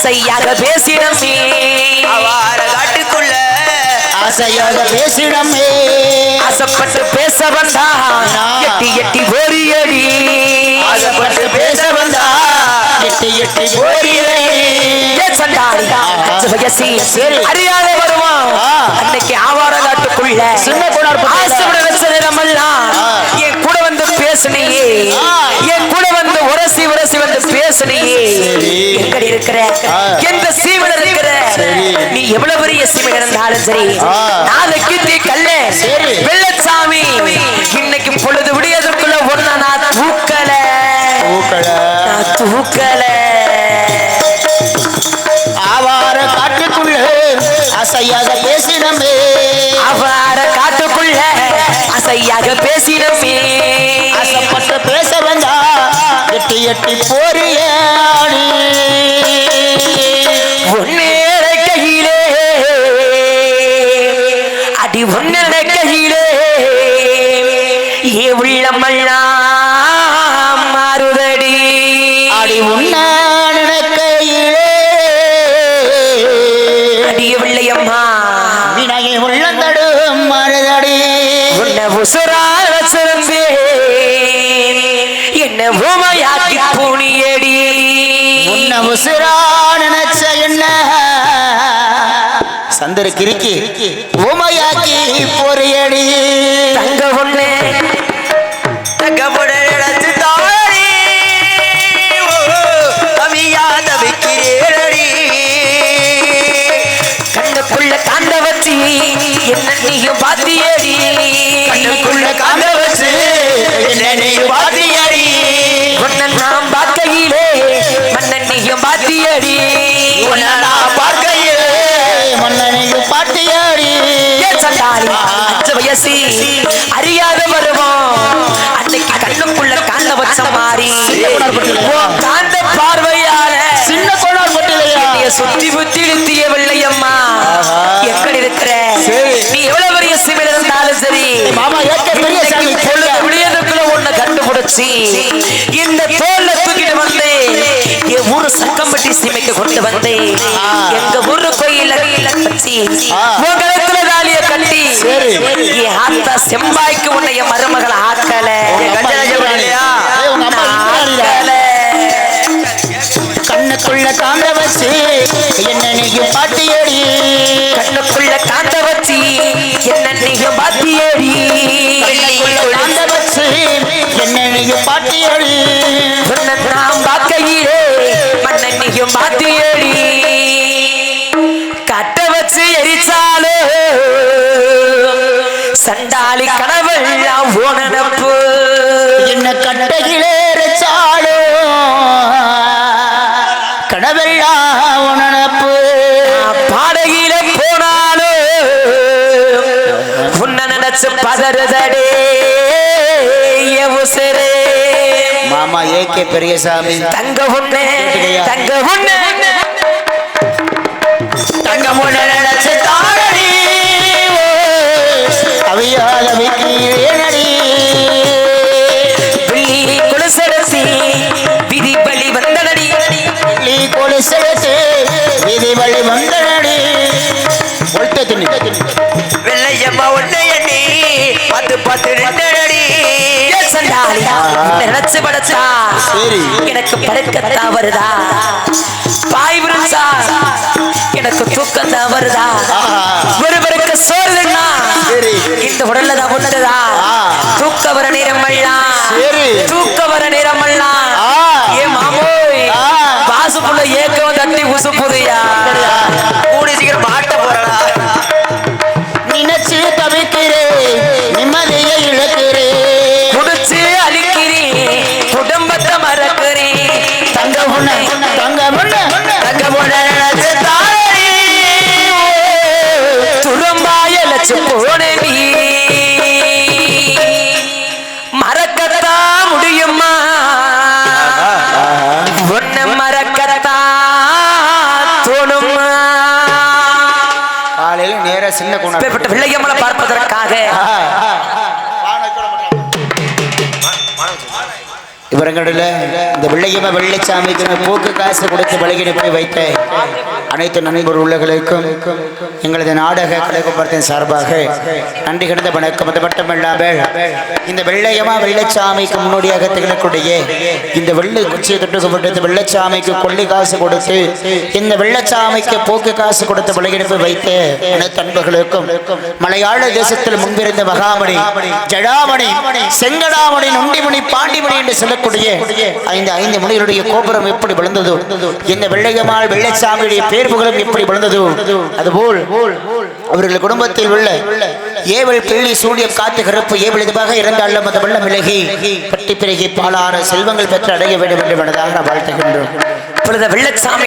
அசையாக பேசிடமே அவார காட்டுக்குள்ள. ஆசையாக பேசிடமே ஆசைப்பட்டு பேச வந்தா எட்டி எட்டி ஓரியடி ஆசைப்பட்டு பேச வந்தா எட்டி எட்டி சரி. அறியாத வருவான். அன்னைக்கு ஆவார காட்டுக்குள்ள. சின்ன. ஆசைப்பட. என் கூட வந்து பேசுனியே. என் கூட வந்து உரசி உரசி வந்து பேசுனியே. எவ்வளவு பெரிய சீவன் இருந்தாலும் சரி ஆ. நாளைக்கு தீ கல்ல. வெள்ளச்சாமி. இன்னைக்கு பொழுது விடியதற்குள்ள ஒன்ன நான் தூக்கல. நான் தூக்கல. ஆவார காட்டுக்குள்ள ஆசையாக பேசிடமே அவார காட்டுக்குள்ள அசையாக பேசினமே. ஆசைப்பட்டு பேச வந்தா எட்டி எட்டி போறியே அடி உன்னேற கையிலே. ஏ உள்ளமெல்லாம் மாறுதடி. அடி உன்ன நினைக்கையிலே அடி வெள்ளையம்மா வினையை உள்ளந்தடும் மருதடி உன்னை உசுரால் வச்சிருந்தேன் என்ன ஊமையாக்கி பூனியடி. உன்னை உசிரா நினைச்ச என்ன? சந்திர உமையாக்கி பொறியடி. தங்க ஒண்ணு தங்கமுட நினைச்சு தாழி அவியாத வைக்கிறேடி கண்ணுக்குள்ள காந்த வச்சு என்ன நீயும் பாத்தியடி. கண்ணுக்குள்ள காந்த வச்சு என்ன நீ வாத்தியடி உன்னை நான் பார்க்கையிலே மன்னன் நீயும் பாத்தியடி. உன்னை பேசி அறியாத வருவான். அன்னைக்கு கண்ணுக்குள்ள காந்த வச்ச மாறி காந்த பார்வையால. சின்ன கோளார் பட்டியலையா சுத்தி புத்தி இழுத்திய வெள்ளையம்மா. எப்படி இருக்கிற? நீ எவ்வளவு பெரிய சிவில் இருந்தாலும் சரி. மாமா பொழுது விடியதுக்குள்ள கண்டுபிடிச்சி இந்த தோல்ல தூக்கிட்டு வந்து என் ஊரு சக்கம்பட்டி சிமைக்கு கொண்டு வந்து எங்க ஊரு கோயில் உங்களத்துல கட்டி ஆத்தா செம்பாய்க்கு உன்னை என் மருமகளை ஆக்கல. கண்ணுக்குள்ள காந்த வச்சு என்ன நீயும் பாட்டியடி கண்ணுக்குள்ள காந்த வச்சு என்ன நீங்க பாத்தியடி? கண்ணுக்குள்ள காந்த வச்சு என்ன நீயும் பாட்டியடி உன்னை நான் பார்க்கையிலே மன்னன் நீயும் பாத்தியடி? சண்டாளி கனவெல்லாம் ஓனப்பு என்ன கட்டையிலே ரச்சாலோ? கனவெல்லாம் உணனப்பு பாடகில போனாலோ? உன்னை நினைச்சு பதறுதடே உசுரே மாமா ஏகே பெரியசாமி. தங்க உண்ணே தங்க உண்ணே தங்கம் நினைச்சு ரெண்டடி உன்னை நினைச்சு படைச்சா. எனக்கு படுக்கத்தான் வருதா பாய் விருந்தா எனக்கு தூக்கம் தான் வருதா. ஒருவருக்கு சோறுதுன்னா சரி. இந்த உடல்ல தான் உள்ளதா. தூக்க வர நேரம் சரி. தூக்க வர நேரம். ஏ மாமோய். பாசுக்குள்ள ஏக்கம் தட்டி உசுப்புதையா கூடி குணம் பிள்ளையம்மளை பார்ப்பதற்காக. இவரங்களில் இந்த வெள்ளையம வெள்ளைச்சாமிக்கு போக்கு காசு கொடுத்து வழங்கிட்டு போய் வைத்தேன். அனைத்து நண்பர் உள்ளங்களுக்கும் எங்களது நாடக கலைக்குப்படத்தின் சார்பாக நன்றி கிடந்த வணக்கம். அது மட்டுமில்லாமல் இந்த வெள்ளையமா வெள்ளச்சாமிக்கு முன்னோடியாக திகழக்கூடிய இந்த வெள்ளை குச்சியை தொட்டு சுமட்டு வெள்ளச்சாமிக்கு கொள்ளி காசு கொடுத்து இந்த வெள்ளச்சாமிக்கு போக்கு காசு கொடுத்து வழங்கிட்டு வைத்த அனைத்து நண்பர்களுக்கும் மலையாள தேசத்தில் முன்பிருந்த மகாமணி ஜடாமணி செங்கடாமணி நொண்டிமணி பாண்டிமணி என்று சொல்லக்கூடிய ஐந்து ஐந்து மணிகளுடைய கோபுரம் எப்படி விழுந்ததோ இந்த வெள்ளையமால் வெள்ளச்சாமியுடைய பேர் புகழும் எப்படி விழுந்ததோ. அதுபோல் அவர்கள் குடும்பத்தில் உள்ள ஏவல் பிள்ளை சூழியம் காத்து கருப்பு ஏவல் இதுவாக இருந்தாலும் அந்த வெள்ளம் விலகி பட்டி பிறகி பாலாறு செல்வங்கள் பெற்று அடைய வேண்டும் என்று மனதாக வாழ்த்துகின்றோம். இப்பொழுது வெள்ளச்சாமி